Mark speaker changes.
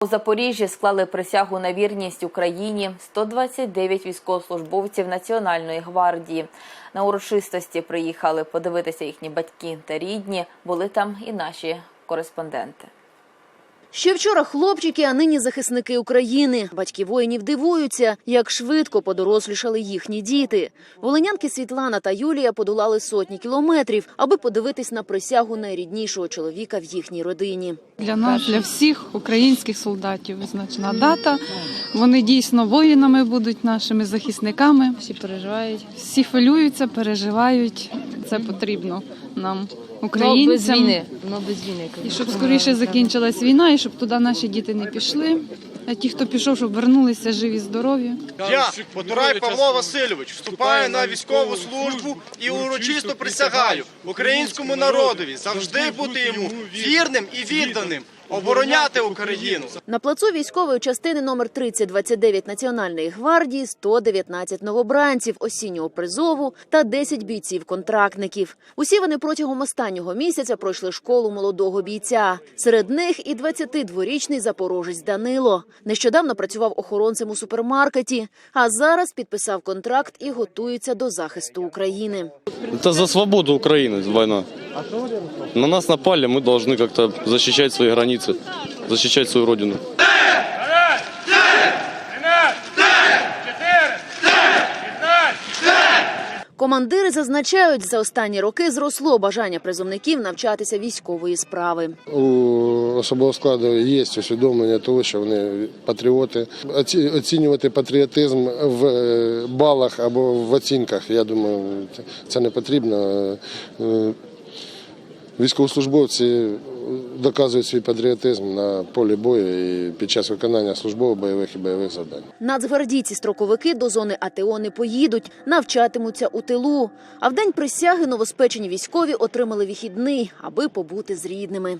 Speaker 1: У Запоріжжі склали присягу на вірність Україні 129 військовослужбовців Національної гвардії. На урочистості приїхали подивитися їхні батьки та рідні. Були там і наші кореспонденти.
Speaker 2: Ще вчора хлопчики, а нині захисники України. Батьки воїнів дивуються, як швидко подорослішали їхні діти. Волинянки Світлана та Юлія подолали сотні кілометрів, аби подивитись на присягу найріднішого чоловіка в їхній родині.
Speaker 3: Для нас, для всіх українських солдатів визначена дата. Вони дійсно воїнами будуть нашими захисниками. Всі переживають, всі хвилюються, переживають. Це потрібно нам, українцям.
Speaker 4: Ну, без війни.
Speaker 3: І щоб скоріше закінчилась війна, і щоб туди наші діти не пішли. А ті, хто пішов, щоб вернулися живі, здорові.
Speaker 5: Я, Потурай Павло Васильович, вступаю на військову службу і урочисто присягаю українському народові завжди бути йому вірним і відданим, обороняти Україну.
Speaker 2: На плацу військової частини номер 3029 Національної гвардії 119 новобранців осіннього призову та 10 бійців-контрактників. Усі вони протягом останнього місяця пройшли школу молодого бійця. Серед них і 22-річний запорожець Данило. Нещодавно працював охоронцем у супермаркеті, а зараз підписав контракт і готується до захисту України.
Speaker 6: Это за свободу Украины война. На нас напали, мы должны как-то защищать свои границы, защищать свою родину.
Speaker 2: Командири зазначають, за останні роки зросло бажання призовників навчатися військової справи.
Speaker 7: У особового складу є усвідомлення того, що вони патріоти. Оці- Оцінювати патріотизм в е, балах або в оцінках, я думаю, це- це не потрібно. Військовослужбовці доказують свій патріотизм на полі бою і під час виконання службово-бойових і бойових завдань.
Speaker 2: Нацгвардійці-строковики до зони АТО не поїдуть, навчатимуться у тилу. А в день присяги новоспечені військові отримали вихідний, аби побути з рідними.